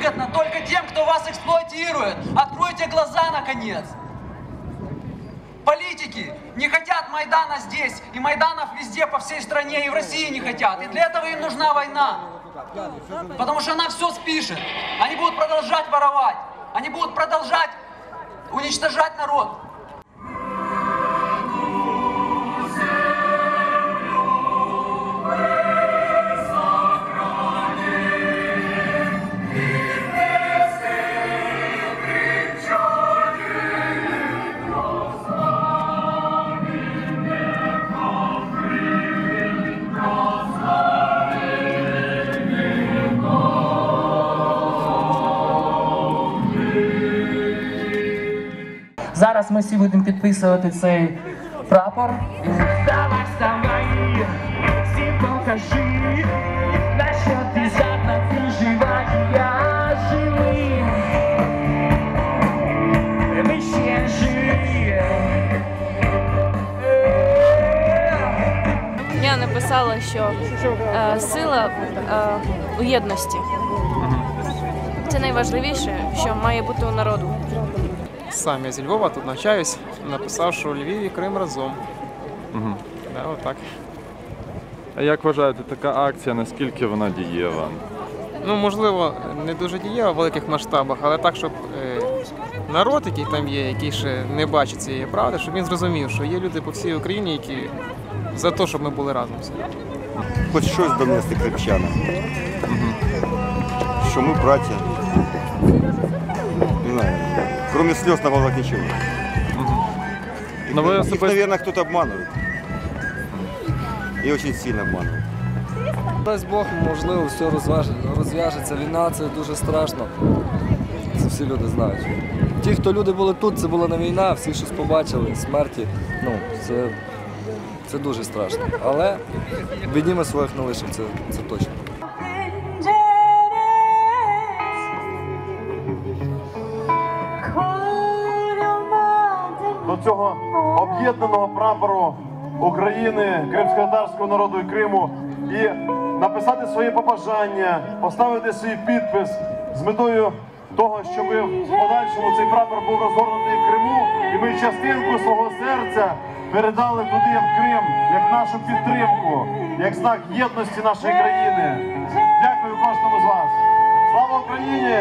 выгодно только тем, кто вас эксплуатирует. Откройте глаза, наконец. Политики не хотят Майдана здесь, и Майданов везде, по всей стране, и в России не хотят. И для этого им нужна война. Потому что она все спишет. Они будут продолжать воровать. Они будут продолжать уничтожать народ. Зараз ми всі будемо підписувати цей прапор. Вставай, вставай, всім покажи, на що ти здатна, ти жива, і я живий. Ми ще живі. Я написала, що е, сила е, у єдності. Це найважливіше, що має бути у народу. Сам я зі Львова тут навчаюсь, написав, що Львів і Крим разом. Мгм. Да, отак. А як вважаєте, така акція, наскільки вона дієва? Ну, можливо, не дуже дієва в великих масштабах, але так, щоб е, народ, який там є, який ще не бачить цієї правди, щоб він зрозумів, що є люди по всій Україні, які за те, щоб ми були разом хоч щось донести крепчанам. Що ми браття. Не знаю. Кроме слез на глазах ничего. Их, Ну, вы их, особисто- наверное, кто-то обманывает. И очень сильно обманывает. Дасть Бог, можливо, все розваж- розв'яжеться. Війна це дуже страшно. Це всі люди знають. Ті, хто люди були тут, це була не війна, всі щось побачили, смерті. Ну, це, це дуже страшно. Але в біді ми своїх не лишимо, це, це точно. Цього об'єднаного прапору України, кримськотатарського народу і Криму і написати свої побажання, поставити свій підпис з метою того, щоб в подальшому цей прапор був розгорнутий в Криму, і ми частинку свого серця передали туди в Крим як нашу підтримку, як знак єдності нашої країни. Дякую кожному з вас. Слава Україні!